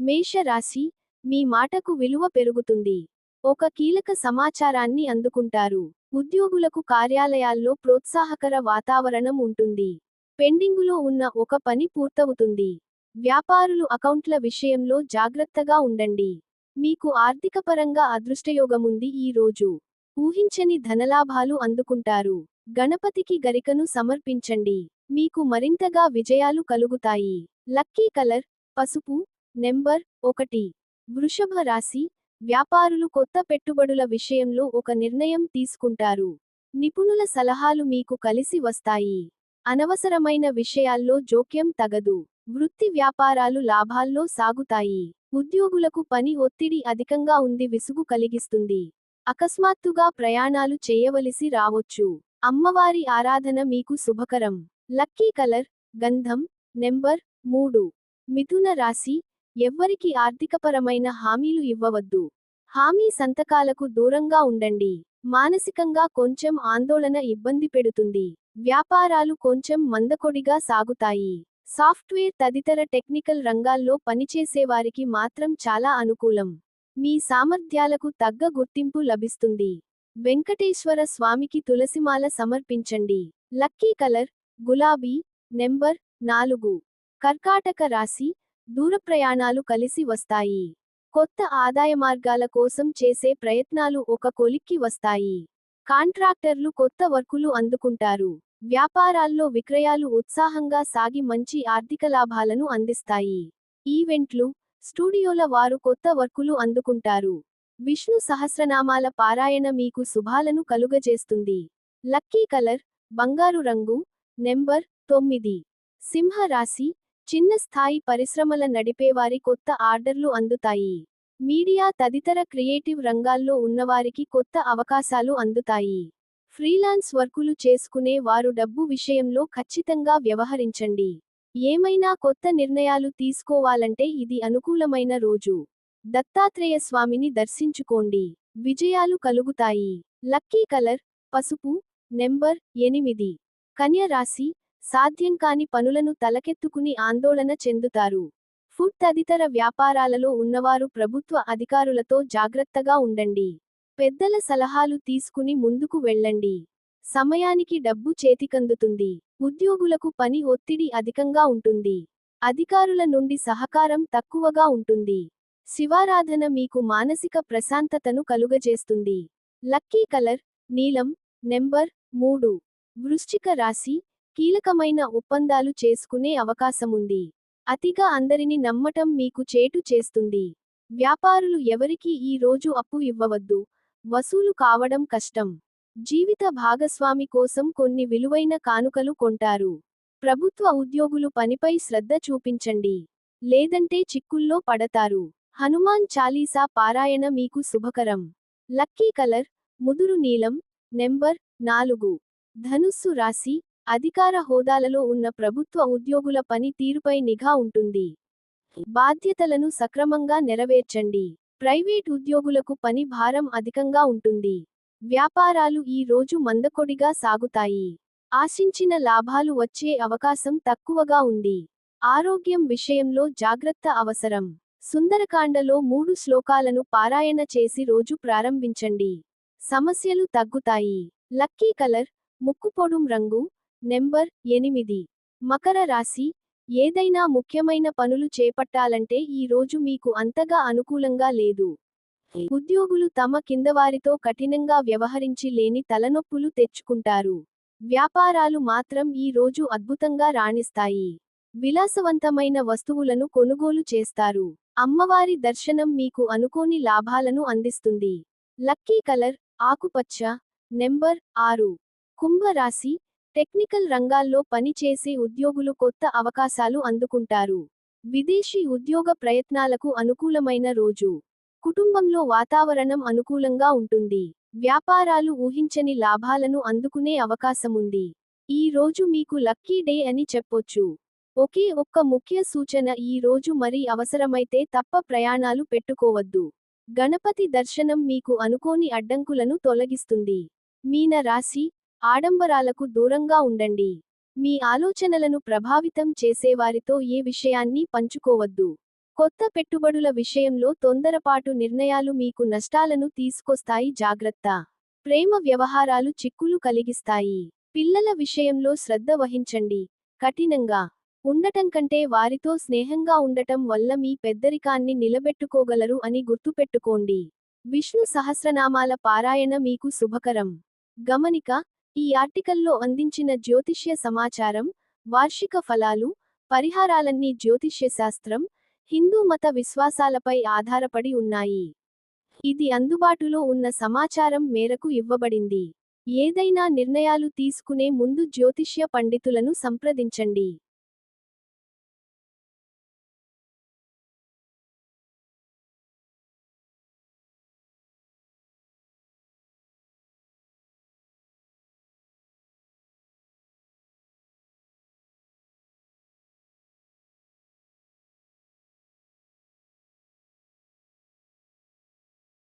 మేష రాశి మీ మాటకు విలువ పెరుగుతుంది. ఒక కీలక సమాచారాన్ని అందుకుంటారు. ఉద్యోగులకు కార్యాలయాల్లో ప్రోత్సాహకర వాతావరణం ఉంటుంది. పెండింగులో ఉన్న ఒక పని పూర్తవుతుంది. వ్యాపారులు అకౌంట్ల విషయంలో జాగ్రత్తగా ఉండండి. మీకు ఆర్థికపరంగా అదృష్టయోగముంది ఈ రోజు. ఊహించని ధనలాభాలు అందుకుంటారు. గణపతికి గరికను సమర్పించండి. మీకు మరింతగా విజయాలు కలుగుతాయి. లక్కీ కలర్ పసుపు నెంబర్ ఒకటి. వృషభ రాశి వ్యాపారులు కొత్త పెట్టుబడుల విషయంలో ఒక నిర్ణయం తీసుకుంటారు. నిపుణుల సలహాలు మీకు కలిసి వస్తాయి. అనవసరమైన విషయాల్లో జోక్యం తగదు. వృత్తి వ్యాపారాలు లాభాల్లో సాగుతాయి. ఉద్యోగులకు పని ఒత్తిడి అధికంగా ఉంది విసుగు కలిగిస్తుంది. అకస్మాత్తుగా ప్రయాణాలు చేయవలసి రావొచ్చు. అమ్మవారి ఆరాధన మీకు శుభకరం. లక్కీ కలర్ గంధం నెంబర్ మూడు. మిథున రాశి ఎవ్వరికి ఆర్థికపరమైన హామీలు ఇవ్వవద్దు. హామీ సంతకాలకు దూరంగా ఉండండి. మానసికంగా కొంచెం ఆందోళన ఇబ్బంది పెడుతుంది. వ్యాపారాలు కొంచెం మందకొడిగా సాగుతాయి. సాఫ్ట్వేర్ తదితర టెక్నికల్ రంగాల్లో పనిచేసేవారికి మాత్రం చాలా అనుకూలం. మీ సామర్థ్యాలకు తగ్గ గుర్తింపు లభిస్తుంది. వెంకటేశ్వర స్వామికి తులసిమాల సమర్పించండి. లక్కీ కలర్ గులాబీ నెంబర్ నాలుగు. కర్కాటక రాశి దూర ప్రయాణాలు కలిసి వస్తాయి. కొత్త ఆదాయ మార్గాల కోసం చేసే ప్రయత్నాలు ఒక కొలిక్కి వస్తాయి. కాంట్రాక్టర్లు కొత్త వర్కులు అందుకుంటారు. వ్యాపారాల్లో విక్రయాలు ఉత్సాహంగా సాగి మంచి ఆర్థిక లాభాలను అందిస్తాయి. ఈవెంట్లు స్టూడియోల వారు కొత్త వర్కులు అందుకుంటారు. విష్ణు సహస్రనామాల పారాయణ మీకు శుభాలను కలుగజేస్తుంది. లక్కీ కలర్ బంగారు రంగు నెంబర్ తొమ్మిది. సింహ రాశి చిన్న స్థాయి పరిశ్రమల నడిపేవారి కొత్త ఆర్డర్లు అందుతాయి. మీడియా తదితర క్రియేటివ్ రంగాల్లో ఉన్నవారికి కొత్త అవకాశాలు అందుతాయి. ఫ్రీలాన్స్ వర్కులు చేసుకునే వారు డబ్బు విషయంలో ఖచ్చితంగా వ్యవహరించండి. ఏమైనా కొత్త నిర్ణయాలు తీసుకోవాలంటే ఇది అనుకూలమైన రోజు. దత్తాత్రేయ స్వామిని దర్శించుకోండి. విజయాలు కలుగుతాయి. లక్కీ కలర్ పసుపు నెంబర్ ఎనిమిది. కన్య రాశి సాధ్యం కాని పనులను తలకెత్తుకుని ఆందోళన చెందుతారు. ఫుడ్ తదితర వ్యాపారాలలో ఉన్నవారు ప్రభుత్వ అధికారులతో జాగ్రత్తగా ఉండండి. పెద్దల సలహాలు తీసుకుని ముందుకు వెళ్ళండి. సమయానికి డబ్బు చేతికందుతుంది. ఉద్యోగులకు పని ఒత్తిడి అధికంగా ఉంటుంది. అధికారుల నుండి సహకారం తక్కువగా ఉంటుంది. శివారాధన మీకు మానసిక ప్రశాంతతను కలుగజేస్తుంది. లక్కీ కలర్ నీలం నెంబర్ మూడు. వృశ్చిక రాశి కీలకమైన ఒప్పందాలు చేసుకునే అవకాశముంది. అతిగా అందరిని నమ్మటం మీకు చేటు చేస్తుంది. వ్యాపారులు ఎవరికీ ఈ రోజు అప్పు ఇవ్వవద్దు. వసూలు కావడం కష్టం. జీవిత భాగస్వామి కోసం కొన్ని విలువైన కానుకలు కొంటారు. ప్రభుత్వ ఉద్యోగులు పనిపై శ్రద్ధ చూపించండి. లేదంటే చిక్కుల్లో పడతారు. హనుమాన్ చాలీసా పారాయణ మీకు శుభకరం. లక్కీ కలర్ ముదురు నీలం నెంబర్ నాలుగు. ధనుస్సు రాశి అధికార హోదాలలో ఉన్న ప్రభుత్వ ఉద్యోగుల పని తీరుపై నిఘా ఉంటుంది. బాధ్యతలను సక్రమంగా నెరవేర్చండి. ప్రైవేట్ ఉద్యోగులకు పని భారం అధికంగా ఉంటుంది. వ్యాపారాలు ఈ రోజు మందకొడిగా సాగుతాయి. ఆశించిన లాభాలు వచ్చే అవకాశం తక్కువగా ఉంది. ఆరోగ్యం విషయంలో జాగ్రత్త అవసరం. సుందరకాండలో మూడు శ్లోకాలను పారాయణ చేసి రోజు ప్రారంభించండి. సమస్యలు తగ్గుతాయి. లక్కీ కలర్ ముక్కుపొడుం రంగు నెంబర్ ఎనిమిది. మకర రాశి ఏదైనా ముఖ్యమైన పనులు చేపట్టాలంటే ఈ రోజు మీకు అంతగా అనుకూలంగా లేదు. ఉద్యోగులు తమ కిందవారితో కఠినంగా వ్యవహరించి లేని తలనొప్పులు తెచ్చుకుంటారు. వ్యాపారాలు మాత్రం ఈ రోజు అద్భుతంగా రాణిస్తాయి. విలాసవంతమైన వస్తువులను కొనుగోలు చేస్తారు. అమ్మవారి దర్శనం మీకు అనుకోని లాభాలను అందిస్తుంది. లక్కీ కలర్ ఆకుపచ్చ నెంబర్ ఆరు. కుంభ రాశి టెక్నికల్ రంగాల్లో పనిచేసే ఉద్యోగులు కొత్త అవకాశాలు అందుకుంటారు. విదేశీ ఉద్యోగ ప్రయత్నాలకు అనుకూలమైన రోజు. కుటుంబంలో వాతావరణం అనుకూలంగా ఉంటుంది. వ్యాపారాలు ఊహించని లాభాలను అందుకునే అవకాశముంది. ఈ రోజు మీకు లక్కీ డే అని చెప్పొచ్చు. ఒకే ఒక్క ముఖ్య సూచన ఈ రోజు మరి అవసరమైతే తప్ప ప్రయాణాలు పెట్టుకోవద్దు. గణపతి దర్శనం మీకు అనుకోని అడ్డంకులను తొలగిస్తుంది. మీన రాశి ఆడంబరాలకు దూరంగా ఉండండి. మీ ఆలోచనలను ప్రభావితం చేసేవారితో ఏ విషయాన్ని పంచుకోవద్దు. కొత్త పెట్టుబడుల విషయంలో తొందరపాటు నిర్ణయాలు మీకు నష్టాలను తీసుకొస్తాయి. జాగ్రత్త. ప్రేమ వ్యవహారాలు చిక్కులు కలిగిస్తాయి. పిల్లల విషయంలో శ్రద్ధ వహించండి. కఠినంగా. ఉండటం కంటే వారితో స్నేహంగా ఉండటం వల్ల మీ పెద్దరికాన్ని నిలబెట్టుకోగలరు అని గుర్తుపెట్టుకోండి. విష్ణు సహస్రనామాల పారాయణ మీకు శుభకరం. గమనిక ఈ ఆర్టికల్లో అందించిన జ్యోతిష్య సమాచారం వార్షిక ఫలాలు పరిహారాలన్నీ జ్యోతిష్య శాస్త్రం హిందూ మత విశ్వాసాలపై ఆధారపడి ఉన్నాయి. ఇది అందుబాటులో ఉన్న సమాచారం మేరకు ఇవ్వబడింది. ఏదైనా నిర్ణయాలు తీసుకునే ముందు జ్యోతిష్య పండితులను సంప్రదించండి.